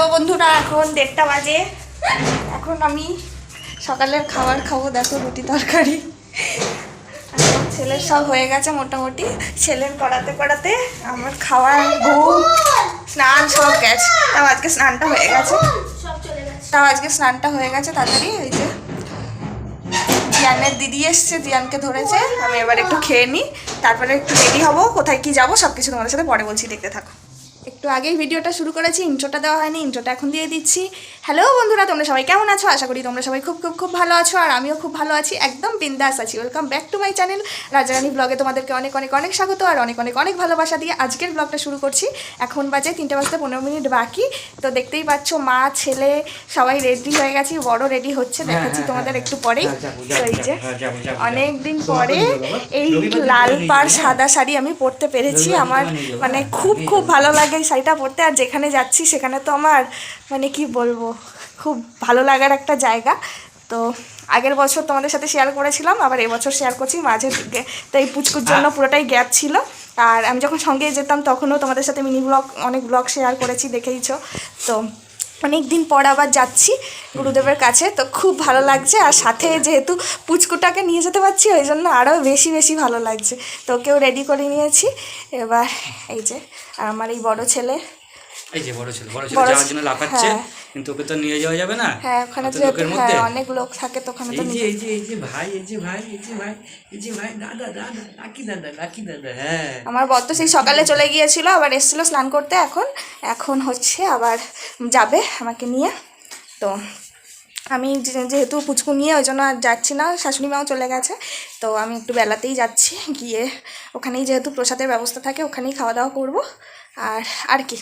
Hello বন্ধুরা, এখন দেড়টা বাজে। এখন আমি সকালের খাবার খাব, দেখো রুটি তরকারি। ছেলের সব হয়ে গেছে মোটামুটি। ছেলের করাতে করাতে আমার খাওয়ার ঘুম স্নান সব গেছে। তাও আজকে স্নানটা হয়ে গেছে। তাও আজকে স্নানটা হয়ে গেছে, তাড়াতাড়ি ওই যে জিয়ানের দিদি এসছে, জিয়ানকে ধরেছে। আমি এবার একটু খেয়ে নিই। তারপরে একটু রেডি হব, কোথায় কি যাব সব কিছু তোমাদের সাথে পরে বলছি, দেখতে থাকো। একটু আগেই ভিডিওটা শুরু করেছি ইন্ট্রোটা দেওয়া হয়নি ইন্ট্রোটা এখন দিয়ে দিচ্ছি। হ্যালো বন্ধুরা তোমরা সবাই কেমন আছো? আশা করি তোমরা সবাই খুব খুব খুব ভালো আছো আর আমিও খুব ভালো আছি একদম বিন্দাস আছি। Welcome back to my channel Rajarani ব্লগে তোমাদেরকে অনেক অনেক অনেক স্বাগত আর অনেক অনেক অনেক ভালোবাসা দিয়ে আজকের ব্লগটা শুরু করছি। এখন বাজে তিনটে বাজতে পনেরো মিনিট বাকি তো দেখতেই পাচ্ছ মা ছেলে সবাই রেডি হয়ে গেছি বড় রেডি হচ্ছে দেখাচ্ছি তোমাদের একটু পরেই তো এই যে অনেক দিন পরে এই লাল পাড় সাদা শাড়ি আমি পরতে পেরেছি আমার মানে খুব খুব ভালো লাগে শাড়িটা পরতে আর যেখানে যাচ্ছি সেখানে তো আমার মানে কি বলব খুব ভালো লাগার একটা জায়গা। তো আগের বছর তোমাদের সাথে শেয়ার করেছিলাম আবার এবছর শেয়ার করছি মাঝে গে- তো এই পুচকুর জন্য পুরোটাই গ্যাপ ছিল। আর আমি যখন সঙ্গে যেতাম তখনও তোমাদের সাথে মিনি ব্লগ অনেক ব্লগ শেয়ার করেছি দেখেইছো। তো অনেক দিন পর আবার যাচ্ছি গুরুদেবের কাছে। তো খুব ভালো লাগছে। আর সাথে যেহেতু পুচকুটাকে নিয়ে যেতে পারছি ওই জন্য আরও বেশি বেশি ভালো লাগছে। তো ওকেও রেডি করে নিয়েছি। এবার এই যে আর আমার এই বড় ছেলে। এই যে বড় ছেলে বড় ছেলে যাওয়ার জন্য লাফাচ্ছে হ্যাঁ। কিন্তু ওকে তো নিয়ে যাওয়া যাবে না। হ্যাঁ ওখানে যেহেতু লোকের মধ্যে। হ্যাঁ অনেক লোক থাকে তো ওখানে তো এই যে এই যে ভাই এই যে ভাই এই যে ভাই এই যে ভাই দাদা দাদা লাকি দাদা লাকি দাদা হ্যাঁ। আমার বর তো সেই সকালে চলে গিয়েছিল আবার এসেছিল স্নান করতে এখন। এখন হচ্ছে আবার যাবে আমাকে নিয়ে। তো আমি যেহেতু পুচকু নিয়ে ওই জন্য আর যাচ্ছি না শাশুড়ি মাও চলে গেছে তো আমি একটু বেলাতেই যাচ্ছি গিয়ে ওখানেই যেহেতু প্রসাদের ব্যবস্থা থাকে ওখানেই খাওয়া দাওয়া করব। আর আর কি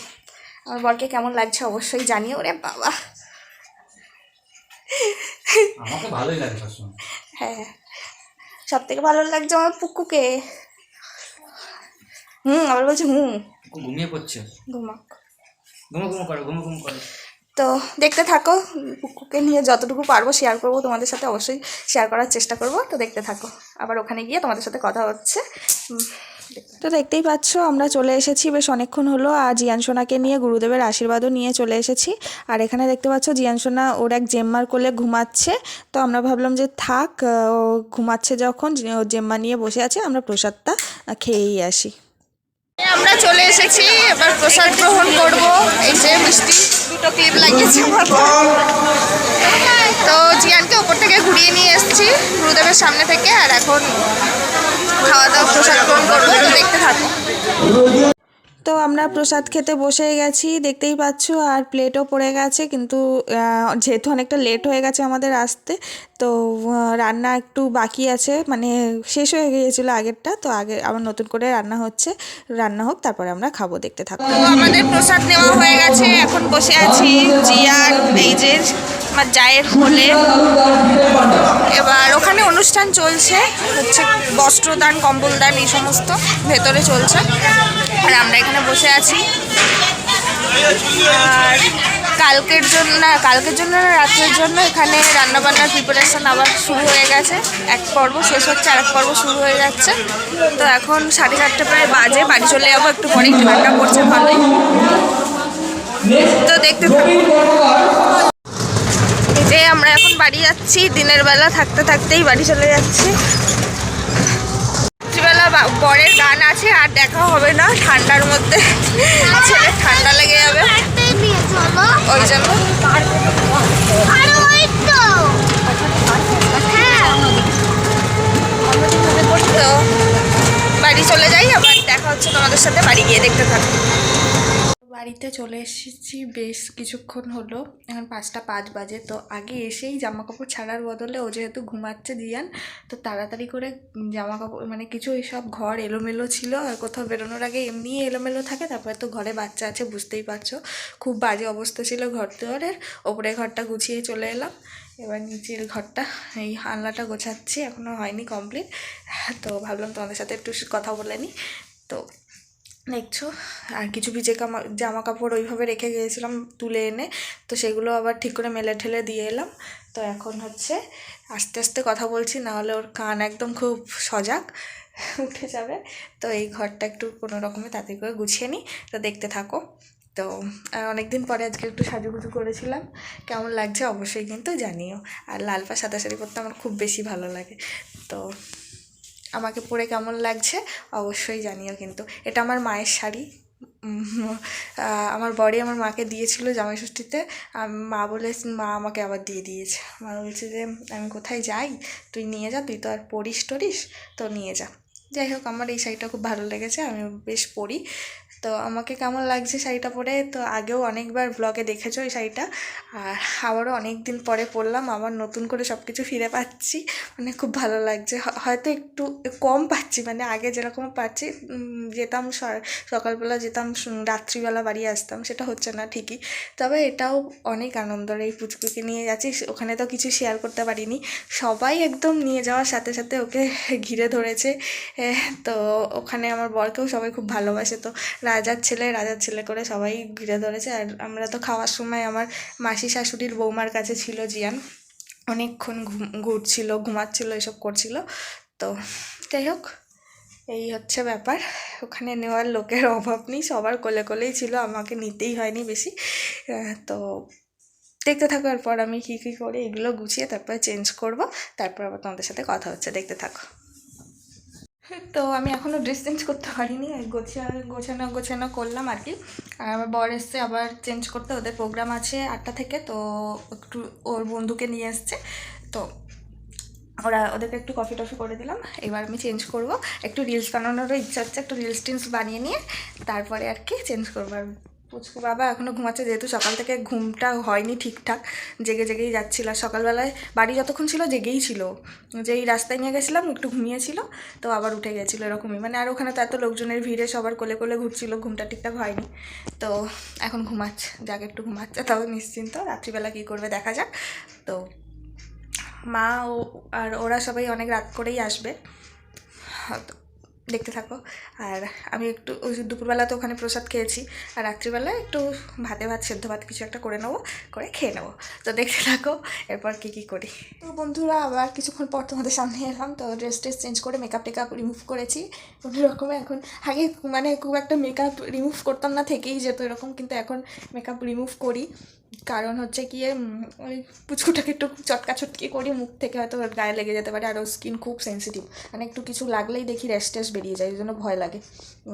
আমার বরকে কেমন লাগছে অবশ্যই জানিও ওরে বাবা। ভালোই লাগে হ্যাঁ সব থেকে ভালো লাগছে আমার পুকুকে। হুম আবার বলছে হুম। ঘুমিয়ে পড়ছে। ঘুমাক। ঘুমো ঘুমো করো ঘুমো ঘুমো করো। তো দেখতে থাকো কুকুকে নিয়ে যতটুকু পারব শেয়ার করব তোমাদের সাথে অবশ্যই শেয়ার করার চেষ্টা করব। তো দেখতে থাকো আবার ওখানে গিয়ে তোমাদের সাথে কথা হচ্ছে। তো দেখতেই পাচ্ছ আমরা চলে এসেছি বেশ অনেকক্ষণ হলো আর জিয়ান সোনাকে নিয়ে গুরুদেবের আশীর্বাদও নিয়ে চলে এসেছি। আর এখানে দেখতে পাচ্ছ জিয়ান সোনা ওর এক জেম্মার কোলে ঘুমাচ্ছে। তো আমরা ভাবলাম যে থাক ও ঘুমাচ্ছে যখন জেম্মা নিয়ে বসে আছে আমরা প্রসাদটা খেয়েই আসি। আমরা এসেছি, এবার প্রসাদ গ্রহণ করব। এই যে মিষ্টি, দুটো ক্লিপ লাগিয়েছি তো জিয়ানকে ওপর থেকে ঘুরিয়ে নিয়ে এসেছি, গুরুদেবের সামনে থেকে, আর এখন খাওয়া দাওয়া, প্রসাদ গ্রহণ করব দেখতে থাকো। তো আমরা প্রসাদ খেতে বসে গেছি, দেখতেই পাচ্ছ, আর প্লেটও পড়ে গেছে, কিন্তু যেহেতু অনেকটা লেট হয়ে গেছে আমাদের আসতে, তো রান্না একটু বাকি আছে মানে শেষ হয়ে গিয়েছিল আগেরটা, তো আগে আবার নতুন করে রান্না হচ্ছে, রান্না হোক, তারপরে আমরা খাব, দেখতে থাকব আমাদের প্রসাদ নেওয়া হয়ে গেছে, এখন বসে আছি জিয়ার এই যে আমার জায়ের হলে এবার ওখানে অনুষ্ঠান চলছে, হচ্ছে বস্ত্রদান, কম্বলদান, এই সমস্ত ভেতরে চলছে। আর আমরা এখানে বসে আছি। আর কালকের জন্য, না, কালকের জন্য না, রাত্রের জন্য এখানে রান্নাবান্নার প্রিপারেশন আবার শুরু হয়ে গেছে। এক পর্ব শেষ হচ্ছে আর এক পর্ব শুরু হয়ে যাচ্ছে। তো এখন সাড়ে চারটে প্রায় বাজে, বাড়ি চলে যাব, একটু পরেই ঠান্ডা পড়ছে ভালোই। তো দেখতে এই যে আমরা এখন বাড়ি যাচ্ছি, দিনের বেলা থাকতে থাকতেই বাড়ি চলে যাচ্ছি। বরের গান আছে আর দেখা হবে না ঠান্ডার মধ্যে। ছেলে ঠান্ডা লেগে যাবে। ওই জন্য তো বাড়ি চলে যাই আবার দেখা হচ্ছে তোমাদের সাথে বাড়ি গিয়ে দেখতে থাকো। বাড়িতে চলে এসেছি বেশ কিছুক্ষণ হলো। এখন পাঁচটা পাঁচ বাজে। তো আগে এসেই জামা কাপড় ছাড়ার বদলে ও যেহেতু ঘুমাচ্ছে জিয়ান তো তাড়াতাড়ি করে জামা কাপড় মানে কিছু এইসব ঘর এলোমেলো ছিল, আর কোথাও বেরোনোর আগে এমনি এলোমেলো থাকে, তারপরে তো ঘরে বাচ্চা আছে, বুঝতেই পারছ। খুব বাজে অবস্থা ছিল ঘর দুয়ারের ওপরে ঘরটা গুছিয়ে চলে এলাম। এবার নিচের ঘরটা, এই আনলাটা গোছাচ্ছি এখনও হয়নি কমপ্লিট তো ভাবলাম তোমাদের সাথে একটু কথা বলে নিই। তো দেখছ আর কিছু ভিজে কামা জামা কাপড় ওইভাবে রেখে গিয়েছিলাম তুলে এনে, তো সেগুলো আবার ঠিক করে মেলে ঠেলে দিয়ে এলাম। তো এখন হচ্ছে আস্তে আস্তে কথা বলছি না হলে ওর কান একদম খুব সজাগ উঠে যাবে। তো এই ঘরটা একটু কোনো রকমে তাড়াতাড়ি করে গুছিয়ে নিই, তো দেখতে থাকো। তো অনেক দিন পরে আজকে একটু সাজুগুজু করেছিলাম, কেমন লাগছে অবশ্যই কিন্তু জানিও। আর লাল পা সাদা শাড়ি পরতে আমার খুব বেশি ভালো লাগে। তো আমাকে পরে কেমন লাগছে অবশ্যই জানিও কিন্তু। এটা আমার মায়ের শাড়ি। আমার বড়ি আমার মাকে দিয়েছিল জামাই ষষ্ঠীতে মা বলে, মা আমাকে আবার দিয়ে দিয়েছে। মা বলছে যে, আমি কোথায় যাই? তুই নিয়ে যা, তুই তো আর পড়িস টরিস, তো নিয়ে যা। যাই হোক, আমার এই শাড়িটা খুব ভালো লেগেছে আমি বেশ পরি। তো আমাকে কেমন লাগছে শাড়িটা পরে? তো আগেও অনেকবার ব্লগে দেখেছ এই শাড়িটা। আর আবারও অনেক দিন পরে পরলাম, আবার নতুন করে সব কিছু ফিরে পাচ্ছি। মানে খুব ভালো লাগছে। হয়তো একটু কম পাচ্ছি মানে আগে যেরকম পাচ্ছি যেতাম সকালবেলা যেতাম রাত্রিবেলা বাড়ি আসতাম, সেটা হচ্ছে না ঠিকই। তবে এটাও অনেক আনন্দ এই পুচকুকে নিয়ে যাচ্ছি, ওখানে তো কিছু শেয়ার করতে পারিনি। সবাই একদম নিয়ে যাওয়ার সাথে সাথে ওকে ঘিরে ধরেছে। তো ওখানে আমার বরকেও সবাই খুব ভালোবাসে। তো রাজার ছেলে রাজার ছেলে করে সবাই ঘিরে ধরেছে। আর আমরা তো খাওয়ার সময় আমার মাসি শাশুড়ির বৌমার কাছে ছিল জিয়ান। অনেকক্ষণ ঘুরছিল, ঘুমাচ্ছিল, এসব করছিল। তো যাই হোক, এই হচ্ছে ব্যাপার। ওখানে নেওয়ার লোকের অভাব নেই, সবার কোলে কোলেই ছিল, আমাকে নিতেই হয়নি বেশি। তো দেখতে থাকো, এরপর আমি কী কী করি, এগুলো গুছিয়ে তারপরে চেঞ্জ করব। তারপর আবার তোমাদের সাথে কথা হচ্ছে, দেখতে থাকো। তো আমি এখনও ড্রেস চেঞ্জ করতে পারিনি গোছা গোছানো গোছানো করলাম আর কি। আর আমার বর এসছে আবার চেঞ্জ করতে, ওদের প্রোগ্রাম আছে আটটা থেকে, তো একটু ওর বন্ধুকে নিয়ে এসছে। তো ওরা, ওদেরকে একটু কফি টফি করে দিলাম, এবার আমি চেঞ্জ করব। একটু রিলস বানানোরও ইচ্ছা হচ্ছে, একটু রিলস টিলস বানিয়ে নিয়ে, তারপরে আর কি চেঞ্জ করব আর পুচকু বাবা এখনও ঘুমাচ্ছে, যেহেতু সকাল থেকে ঘুমটা হয়নি ঠিকঠাক, জেগে জেগেই যাচ্ছিল। আর সকালবেলায় বাড়ি যতক্ষণ ছিল জেগেই ছিল। যেই রাস্তায় নিয়ে গেছিলাম, একটু ঘুমিয়েছিল, তো আবার উঠে গেছিল এরকমই। মানে আর ওখানে তো এত লোকজনের ভিড়ে সবার কোলে কোলে ঘুরছিল, ঘুমটা ঠিকঠাক হয়নি। তো এখন ঘুমাচ্ছে, যাক একটু ঘুমাচ্ছে, তাও নিশ্চিন্ত। রাত্রিবেলা কী করবে দেখা যাক। তো মা ও আর ওরা সবাই অনেক রাত করেই আসবে। হয়তো। দেখতে থাকো। আর আমি একটু ওই দুপুরবেলা তো ওখানে প্রসাদ খেয়েছি, আর রাত্রিবেলা একটু ভাতে ভাত, সেদ্ধ ভাত কিছু একটা করে নেব, করে খেয়ে নেব। তো দেখতে থাকো, এরপর কী কী করি। তো বন্ধুরা, আবার কিছুক্ষণ পর তোমাদের সামনে এলাম, তো ড্রেস ট্রেস চেঞ্জ করে মেকআপ টেকআপ রিমুভ করেছি। কোনো রকমে এখন, আগে মানে খুব একটা মেকআপ রিমুভ করতাম না, থেকেই যেত এরকম, কিন্তু এখন মেকআপ রিমুভ করি। কারণ হচ্ছে কি ওই পুচকুটাকে একটু চটকা চটকি করি, মুখ থেকে হয়তো গায়ে লেগে যেতে পারে আর ওর স্কিন খুব সেন্সিটিভ মানে একটু কিছু লাগলেই দেখি র্যাশ বেরিয়ে যায়, ওই জন্য ভয় লাগে।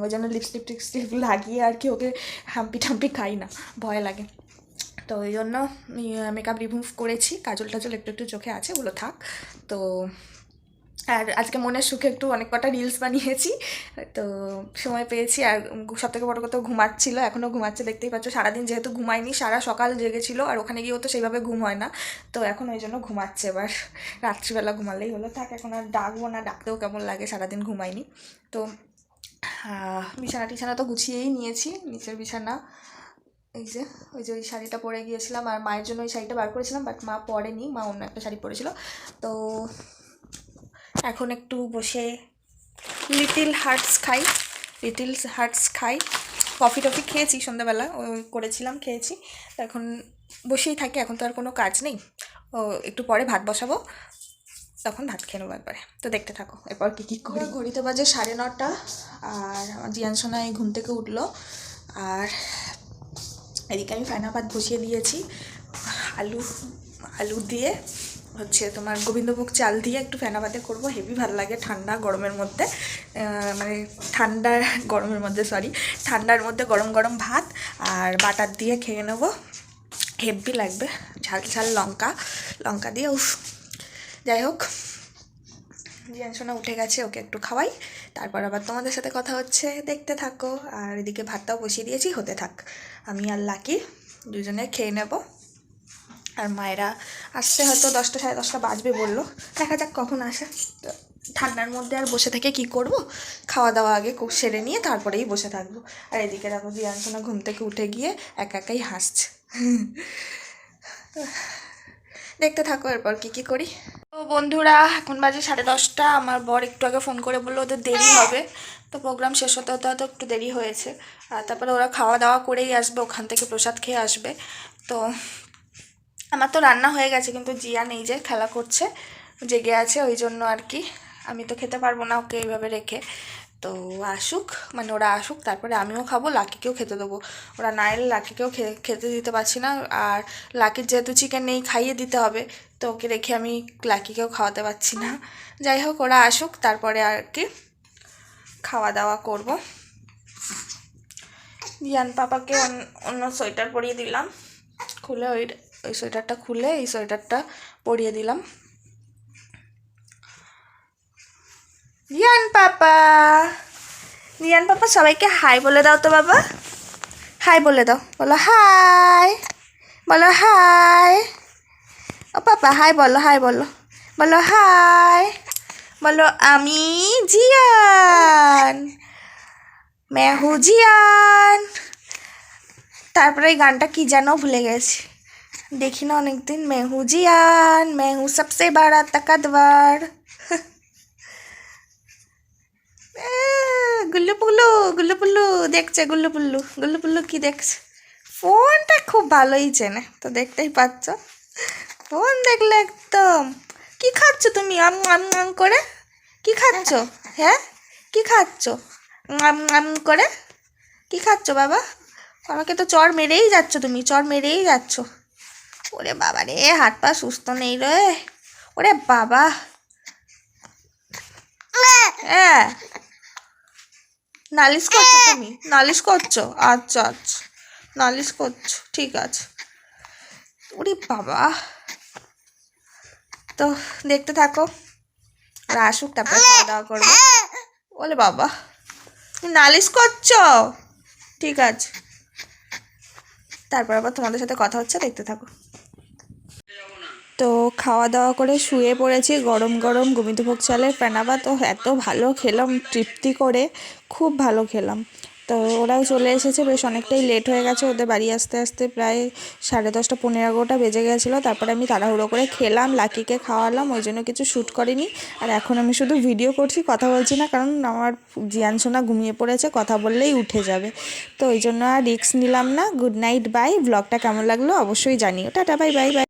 ওই জন্য লিপস্টিক টিপস্টিক লাগিয়ে আর কি ওকে হাম্পি টাম্পি খাই না, ভয় লাগে। তো ওই জন্য মেকআপ রিমুভ করেছি কাজল টাজল একটু একটু চোখে আছে, ওগুলো থাক। তো আর আজকে মনের সুখে একটু অনেক কটা রিলস বানিয়েছি। তো সময় পেয়েছি আর সব থেকে বড় কথা ঘুমাচ্ছিল এখনও ঘুমাচ্ছে, দেখতেই পাচ্ছ। সারাদিন যেহেতু ঘুমায়নি, সারা সকাল জেগেছিল আর ওখানে গিয়েও তো সেইভাবে ঘুম হয় না। তো এখন ওই জন্য ঘুমাচ্ছে এবার। রাত্রিবেলা ঘুমালেই হলো। থাক, এখন আর ডাকবো না, ডাকতেও কেমন লাগে, সারাদিন ঘুমায়নি। তো বিছানা টিছানা তো গুছিয়েই নিয়েছি, নিচের বিছানা। এই যে, ওই যে ওই শাড়িটা পরে গিয়েছিলাম আর মায়ের জন্য ওই শাড়িটা বার করেছিলাম বাট মা পরেনি, মা অন্য একটা শাড়ি পরেছিল। তো এখন একটু বসে লিটিল হার্টস খাই লিটিল হার্টস খাই। কফি টফি খেয়েছি সন্ধ্যাবেলা করেছিলাম, খেয়েছি। এখন বসেই থাকি, এখন তো আর কোনো কাজ নেই। ও একটু পরে ভাত বসাবো, তখন ভাত খেয়ে নেব একবারে। তো দেখতে থাকো, এরপর কী কী করি। ঘড়িতে বাজে সাড়ে নটা, আর আমার জিয়ান সোনা ঘুম থেকে উঠল। আর এদিকে আমি ফেনা ভাত বসিয়ে দিয়েছি, আলু আলু দিয়ে। হচ্ছে তোমার গোবিন্দভোগ চাল দিয়ে একটু ফেনা ভাতে করব, হেভি ভালো লাগে ঠান্ডা গরমের মধ্যে। মানে ঠান্ডা গরমের মধ্যে সরি ঠান্ডার মধ্যে গরম গরম ভাত আর বাটার দিয়ে খেয়ে নেব। হেভি লাগবে, ঝাল ঝাল লঙ্কা লঙ্কা দিয়ে, উফ, যাই হোক। জিয়ান সোনা উঠে গেছে, ওকে একটু খাওয়াই, তারপর আবার তোমাদের সাথে কথা হচ্ছে। দেখতে থাকো, আর এদিকে ভাতটাও বসিয়ে দিয়েছি, হতে থাক। আমি আর লাকি দুজনে খেয়ে নেব। আর মায়েরা আসতে হয়তো দশটা সাড়ে দশটা বাজবে বলল। দেখা যাক কখন আসে। ঠান্ডার মধ্যে আর বসে থেকে কি করব? খাওয়া দাওয়া আগে সেরে নিয়ে তারপরেই বসে থাকব। আর এদিকে দেখো জিয়ান সোনা ঘুম থেকে উঠে গিয়ে একা একাই হাসছে। দেখতে থাকো এরপর কি কি করি। তো বন্ধুরা, এখন বাজে সাড়ে দশটা। আমার বর একটু আগে ফোন করে বলল, ওদের দেরি হবে। তো প্রোগ্রাম শেষ হতে হতে হয়তো একটু দেরি হয়েছে। আর তারপরে ওরা খাওয়া দাওয়া করেই আসবে, ওখান থেকে প্রসাদ খেয়ে আসবে। তো আমার তো রান্না হয়ে গেছে, কিন্তু জিয়া নেই যে, খেলা করছে, জেগে আছে, ওই জন্য আর কি। আমি তো খেতে পারব না ওকে এইভাবে রেখে। তো আসুক মানে ওরা আসুক, তারপরে আমিও খাব, লাকিকেও খেতে দেবো। ওরা না এলে লাকিকেও খেতে দিতে পারছি না। আর লাকির যেহেতু চিকেন নেই, খাইয়ে দিতে হবে, তো ওকে রেখে আমি লাকিকেও খাওয়াতে পারছি না। যাই হোক, ওরা আসুক, তারপরে আর কি খাওয়া দাওয়া করব। জিয়ান পাপাকে অন্য সোয়েটার পরিয়ে দিলাম। খুলে ওই ওই সোয়েটারটা খুলে এই সোয়েটারটা পরিয়ে দিলাম। রিয়ান পাপা! রিয়ান পাপা, সবাইকে হাই বলে দাও তো বাবা। হাই বলে দাও। বলো হাই। বলো হাই। ও পাপা, হাই বলো হাই বলো। বলো হাই। বলো আমি জিয়ান। মেহু জিয়ান। তারপরে এই গানটা কি যেন ভুলে গেছি। দেখি না অনেকদিন মেহু জিয়ান মেহু সবসে বড়া তাকতবার গুল্লু পুল্লু গুল্লু পুল্লু দেখছে গুল্লু পুল্লু গুল্লু পুল্লু কি দেখছে ফোনটা খুব ভালোই চেনে, তো দেখতেই পাচ্ছ। ফোন দেখলে একদম, কি খাচ্ছ তুমি? আম আম আম করে? কি খাচ্ছ? হ্যাঁ? কি খাচ্ছ? আম আম করে? কি খাচ্ছ বাবা? আমাকে তো চর মেরেই যাচ্ছ তুমি, চর মেরেই যাচ্ছ। ওরে বাবা রে হাত পা সুস্থ নেই রে। ওরে বাবা। হ্যাঁ নালিশ করছ তুমি? নালিশ করছ? আচ্ছা আচ্ছা। নালিশ করছ ঠিক আছে। ওরে বাবা। তো দেখতে থাকো। আর আসুক তারপরে খাওয়া দাওয়া করব। বলে বাবা। তুমি নালিশ করছ? ঠিক আছে। তারপর আবার তোমাদের সাথে কথা হচ্ছে দেখতে থাকো। তো খাওয়া দাওয়া করে শুয়ে পড়েছি, গরম গরম গোবিন্দভোগ চালের ফেনাবা তো এত ভালো খেলাম, তৃপ্তি করে, খুব ভালো খেলাম। তো ওরাও চলে এসেছে, বেশ অনেকটাই লেট হয়ে গেছে, ওদের বাড়ি আসতে আসতে প্রায় সাড়ে দশটা পনেরো এগারোটা বেজে গেছিল। তারপরে আমি তাড়াহুড়ো করে খেলাম, লাকিকে খাওয়ালাম, ওই জন্য কিছু শ্যুট করিনি। আর এখন আমি শুধু ভিডিও করছি, কথা বলছি না, কারণ আমার জিয়ান সোনা ঘুমিয়ে পড়েছে, কথা বললেই উঠে যাবে। তো ওই জন্য আর রিস্ক নিলাম না। গুড নাইট বাই ব্লগটা কেমন লাগল অবশ্যই জানিও। Tata bye bye bye